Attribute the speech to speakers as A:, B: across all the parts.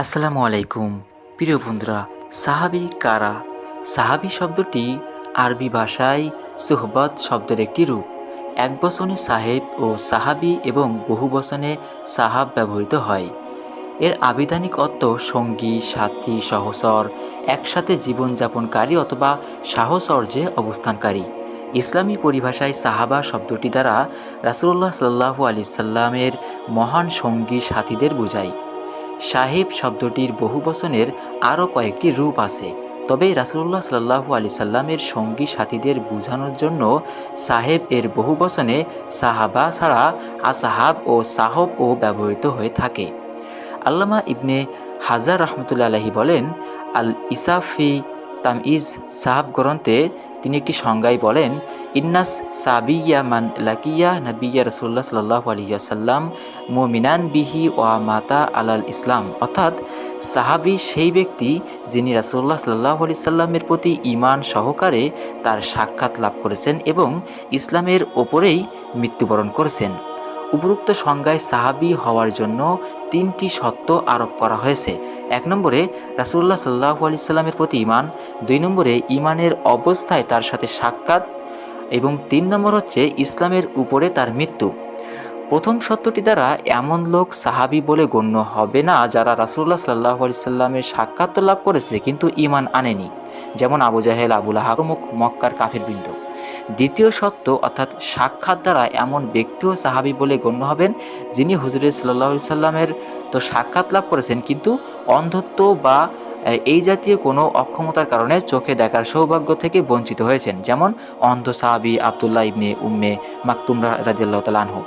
A: আসসালামু আলাইকুম। প্রিয় বন্ধুরা, সাহাবি কারা? সাহাবি শব্দটি আরবি ভাষায় সুহবত শব্দের একটি রূপ। এক বসনে সাহেব ও সাহাবি এবং বহু বচনে সাহাব ব্যবহৃত হয়। এর আবিধানিক অর্থ সঙ্গী, সাথী সহসর একসাথে জীবনযাপনকারী অথবা সাহচর্যে অবস্থানকারী। ইসলামী পরিভাষায় সাহাবা শব্দটি দ্বারা রাসুল্লাহ সাল্লাহু আলি সাল্লামের মহান সঙ্গী, সাথীদের বোঝায়। সাহেব শব্দটির বহু বচনের আরও কয়েকটি রূপ আছে। তবে রাসুল্লাহ সাল্লাহু আলি সাল্লামের সঙ্গী সাথীদের বোঝানোর জন্য সাহেব এর বহু বচনে সাহাবা ছাড়া আসাহাব ও সাহব ও ব্যবহৃত হয়ে থাকে। আল্লামা ইবনে হাজার রহমতুল্লা আলহি বলেন আল ইসাফি তামইজ সাহাব গ্রন্থে তিনি একটি সংজ্ঞায় বলেন ইন্নাস সাবিয়া মান লাকিয়া নবিয়া রসুল্লাহ সাল্লাহ আলিয়া সাল্লাম মোমিনান বিহি ওয়া মাতা আলাল ইসলাম অর্থাৎ সাহাবি সেই ব্যক্তি যিনি রাসুল্লাহ সাল্লাহ আলি সাল্লামের প্রতি ইমান সহকারে তার সাক্ষাৎ লাভ করেছেন এবং ইসলামের ওপরেই মৃত্যুবরণ করেছেন। উপরোক্ত সংজ্ঞায় সাহাবি হওয়ার জন্য তিনটি শর্ত আরোপ করা হয়েছে। এক নম্বরে রাসুল্লাহ সাল্লাহ আলি সাল্লামের প্রতি ইমান দুই নম্বরে ইমানের অবস্থায় তার সাথে সাক্ষাৎ। এবং তিন নম্বর হচ্ছে ইসলামের উপরে তার মৃত্যু। প্রথম সত্যটি দ্বারা এমন লোক সাহাবি বলে গণ্য হবে না যারা রাসুল্লাহ সাল্লাহ আলি সাল্লামের সাক্ষাৎ লাভ করেছে কিন্তু ইমান আনেনি, যেমন আবু জাহেল আবুল আহা মক্কার কাফির বৃন্দ দ্বিতীয় সত্য অর্থাৎ সাক্ষাৎ দ্বারা এমন ব্যক্তিও সাহাবি বলে গণ্য হবেন যিনি হুজুর সাল্লাহ সাল্লামের তো সাক্ষাৎ লাভ করেছেন, কিন্তু অন্ধত্ব বা এই জাতীয় কোনো অক্ষমতার কারণে চোখে দেখার সৌভাগ্য থেকে বঞ্চিত হয়েছেন, যেমন অন্ধ সাহাবি আবদুল্লাহ ইবনে উম্মে মাকতুমরা রাজিয়াল্লাহ তালানহু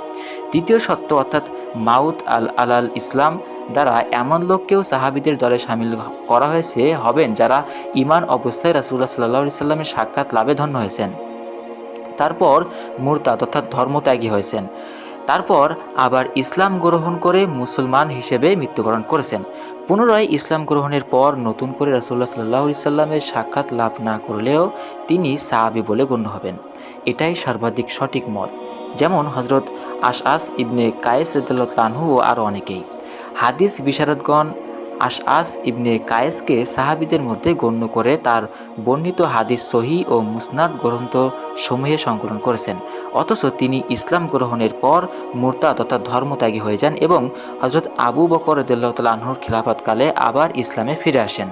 A: তৃতীয় সত্য অর্থাৎ মাউত আল আলাল ইসলাম দ্বারা এমন লোককেও সাহাবিদের দলে সামিল করা হয়েছে, হবেন যারা ইমান অবস্থায় রাসুল্লাহ সাল্লাহ সাল্লামের সাক্ষাৎ লাভে ধন্য হয়েছেন। তারপর মুরতাদ অর্থাৎ ধর্মত্যাগী হয়েছেন। তারপর আবার ইসলাম গ্রহণ করে মুসলমান হিসেবে মৃত্যুবরণ করেছেন। পুনরায় ইসলাম গ্রহণের পর নতুন করে রাসুল্লাহ সাল্লাহ সাল্লামের সাক্ষাৎ লাভ না করলেও তিনি সাহাবি বলে গণ্য হবেন। এটাই সর্বাধিক সঠিক মত। যেমন হজরত আশ আস ইবনে কায়েস রদুল্লাহু ও আরও অনেকেই। হাদিস বিশারদগণ আশ আস ইবনে কায়েসকে সাহাবিদের মধ্যে গণ্য করে তার বর্ণিত হাদিস সহি ও মুসনাদ গ্রন্থ সমূহে সংকলন করেছেন। অথচ তিনি ইসলাম গ্রহণের পর মোর্তা তথা ধর্মত্যাগী হয়ে যান এবং হজরত আবু বকর রদুল্লাহ আনহুর খিলাফতকালে আবার ইসলামে ফিরে আসেন।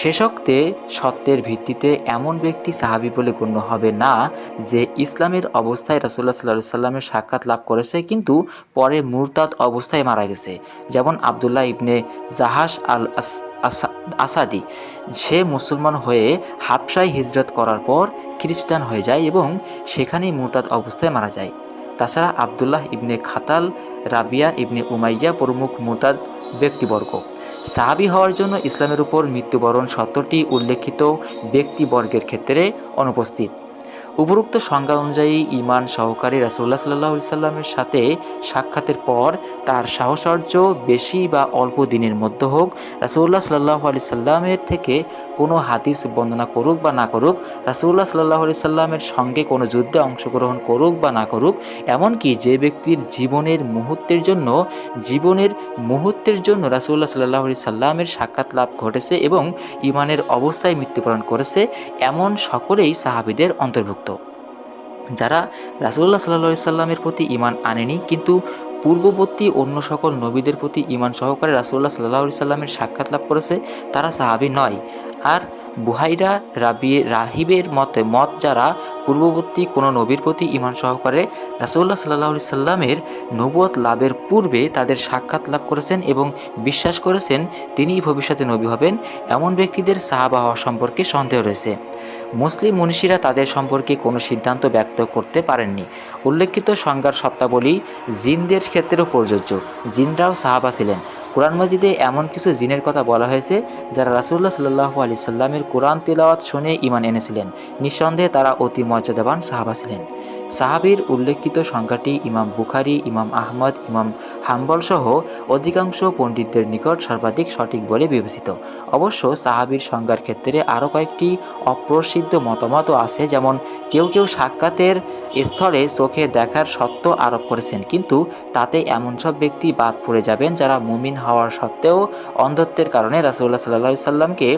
A: শেষক্তে সত্যের ভিত্তিতে এমন ব্যক্তি সাহাবি বলে গণ্য হবে না যে ইসলামের অবস্থায় রাসুল্লাহ সাল্লাহ সাল্লামের সাক্ষাৎ লাভ করেছে, কিন্তু পরে মুরতাদ অবস্থায় মারা গেছে। যেমন আবদুল্লাহ ইবনে জাহাস আল আসাদি সে মুসলমান হয়ে হাফসায় হিজরত করার পর খ্রিস্টান হয়ে যায় এবং সেখানেই মুরতাদ অবস্থায় মারা যায়। তাছাড়া Abdullah ibn Khatal, Rabia ibn Umayya প্রমুখ মুরতাদ ব্যক্তিবর্গ। সাহাবি হওয়ার জন্য ইসলামের উপর মৃত্যুবরণ সত্যটি উল্লেখিত ব্যক্তিবর্গের ক্ষেত্রে অনুপস্থিত। উপরোক্ত সংজ্ঞা অনুযায়ী ইমান সহকারী রাসুল্লাহ সাল্লাহ সাল্লামের সাথে সাক্ষাতের পর তার সাহসর্য বেশি বা অল্প দিনের মধ্যে হোক রাসুল্লাহ সাল্লাহ আলি সাল্লামের থেকে কোনো হাদিস বন্দনা করুক বা না করুক রাসুল্লাহ সাল্লাহ আলি সাল্লামের সঙ্গে কোনো যুদ্ধে অংশগ্রহণ করুক বা না করুক, এমনকি যে ব্যক্তির জীবনের মুহূর্তের জন্য, জীবনের মুহূর্তের জন্য রাসুল্লাহ সাল্লাহ আলি সাল্লামের সাক্ষাৎ লাভ ঘটেছে এবং ইমানের অবস্থায় মৃত্যুবরণ করেছে, এমন সকলেই সাহাবিদের অন্তর্ভুক্ত। যারা রাসুল্লাহ সাল্লা সাল্লামের প্রতি ইমান আনেনি, কিন্তু পূর্ববর্তী অন্য সকল নবীদের প্রতি ইমান সহকারে রাসুল্লাহ সাল্লাহ সাল্লামের সাক্ষাৎ লাভ করেছে, তারা সাহাবি নয়। আর বুহাইরা রাবি, রাহিবের মতে মত যারা পূর্ববর্তী কোনো নবীর প্রতি ইমান সহকারে রাসুল্লাহ সাল্লাহ সাল্লামের নবুয়ত লাভের পূর্বে তাদের সাক্ষাৎ লাভ করেছেন এবং বিশ্বাস করেছেন, তিনিই ভবিষ্যতে নবী হবেন, এমন ব্যক্তিদের সাহাবা হওয়া সম্পর্কে সন্দেহ রয়েছে। মুসলিম মনীষীরা তাদের সম্পর্কে কোনো সিদ্ধান্ত ব্যক্ত করতে পারেননি। উল্লেখিত সংজ্ঞার সত্তাবলী জিনদের ক্ষেত্রেও প্রযোজ্য। জিনরাও সাহাবা ছিলেন। কোরআন মজিদে এমন কিছু জিনের কথা বলা হয়েছে যারা রাসুল্লাহ সাল্লাহ আলি সাল্লামের কোরআন তেলাওয়াত শুনে ইমান এনেছিলেন। নিঃসন্দেহে তারা অতি মর্যাদাবান সাহাবা ছিলেন। সাহাবির উল্লেখিত সংখ্যাটি ইমাম বুখারি, ইমাম আহমদ, ইমাম হাম্বল সহ অধিকাংশ পণ্ডিতদের নিকট সর্বাধিক সঠিক বলে বিবেচিত। অবশ্য সাহাবির সংজ্ঞার ক্ষেত্রে আরও কয়েকটি অপ্রসিদ্ধ মতামতও আছে, যেমন কেউ কেউ সাক্ষাতের স্থলে চোখে দেখার সত্য আরোপ করেছেন, কিন্তু তাতে এমন সব ব্যক্তি বাদ পড়ে যাবেন যারা মুমিন হওয়ার সত্ত্বেও অন্ধত্বের কারণে রাসুল্লাহ সাল্লাহ সাল্লামকে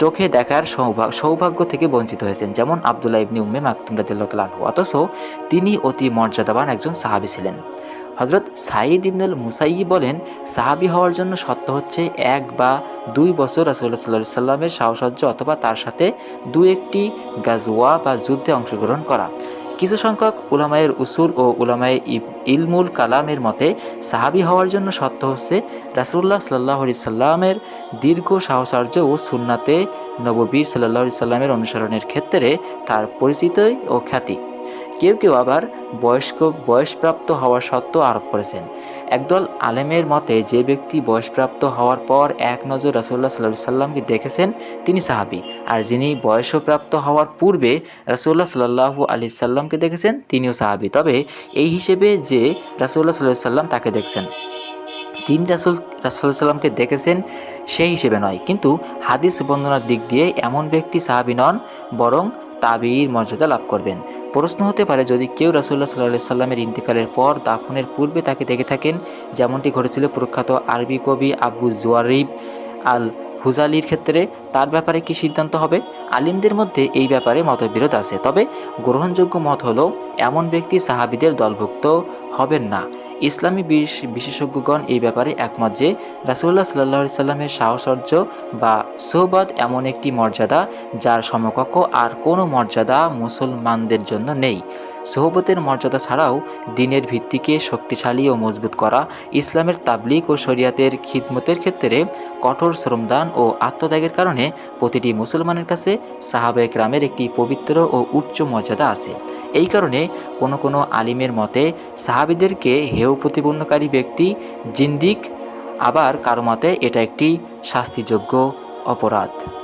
A: চোখে দেখার সৌভাগ্য সৌভাগ্য থেকে বঞ্চিত হয়েছেন, যেমন আবদুল্লাহ ইবনি উম্মে মাকতুম রাদিল্লাহু অথচ তিনি অতি মর্যাদাবান একজন সাহাবি ছিলেন। হজরত সাঈদ ইবনুল মুসাইয়ি বলেন, সাহাবি হওয়ার জন্য সত্য হচ্ছে এক বা দুই বছর রাসুল্লাহ সাল্লাহ সাল্লামের সাহসজ্জ অথবা তার সাথে দু একটি গাজওয়া বা যুদ্ধে অংশগ্রহণ করা। কিছু সংখ্যক উলামায়ের উসুল ও উলামায়ে ইলমুল কালামের মতে সাহাবি হওয়ার জন্য সত্য হচ্ছে রাসুল্লাহ সাল্লাহ সাল্লামের দীর্ঘ সাহসার্য ও সুন্নাতে নববীর সাল্লাহ সাল্লামের অনুসরণের ক্ষেত্রে তার পরিচিতি ও খ্যাতি। কেউ কেউ আবার বয়স্ক বয়সপ্রাপ্ত হওয়ার সত্ত্বেও আরোপ করেছেন। একদল আলেমের মতে যে ব্যক্তি বয়সপ্রাপ্ত হওয়ার পর এক নজর রাসুল্লাহ সাল্লাহ সাল্লামকে দেখেছেন, তিনি সাহাবি। আর যিনি বয়সপ্রাপ্ত হওয়ার পূর্বে রাসুল্লাহ সাল্লাহু আলি সাল্লামকে দেখেছেন, তিনিও সাহাবি। তবে এই হিসেবে যে রাসুল্লাহ সাল্লাহ সাল্লাম তাকে দেখছেন, তিনি রাসুল রাসুল সাল্লামকে দেখেছেন, সেই হিসেবে নয়। কিন্তু হাদিস বর্ণনার দিক দিয়ে এমন ব্যক্তি সাহাবি নন, বরং তাবির মর্যাদা লাভ করবেন। প্রশ্ন হতে পারে, যদি কেউ রাসুল্লাহ সাল্লাহ সাল্লামের ইন্তেকালের পর দাফনের পূর্বে তাকে দেখে থাকেন, যেমনটি ঘটেছিল প্রখ্যাত আরবি কবি আবু জুয়ারিব আল হুজালির ক্ষেত্রে, তার ব্যাপারে কি সিদ্ধান্ত হবে? আলিমদের মধ্যে এই ব্যাপারে মতবিরোধ আছে, তবে গ্রহণযোগ্য মত হলো, এমন ব্যক্তি সাহাবিদের দলভুক্ত হবেন না। ইসলামী বিশ- বিশেষজ্ঞগণ এই ব্যাপারে একমত যে রাসুল্লাহ সাল্লাহ সাল্লামের সাহসর্য বা সোহবাদ এমন একটি মর্যাদা যার সমকক্ষ আর কোনো মর্যাদা মুসলমানদের জন্য নেই। সোহবতের মর্যাদা ছাড়াও দিনের ভিত্তিকে শক্তিশালী ও মজবুত করা, ইসলামের তাবলিক ও শরিয়াতের খিদমতের ক্ষেত্রে কঠোর শ্রমদান ও আত্মত্যাগের কারণে প্রতিটি মুসলমানের কাছে সাহাবে গ্রামের একটি পবিত্র ও উচ্চ মর্যাদা আছে। এই কারণে কোনো কোনো আলিমের মতে সাহাবিদেরকে হেউ প্রতিপন্নকারী ব্যক্তি জিন্দিক, আবার কারও মতে এটা একটি শাস্তিযোগ্য অপরাধ।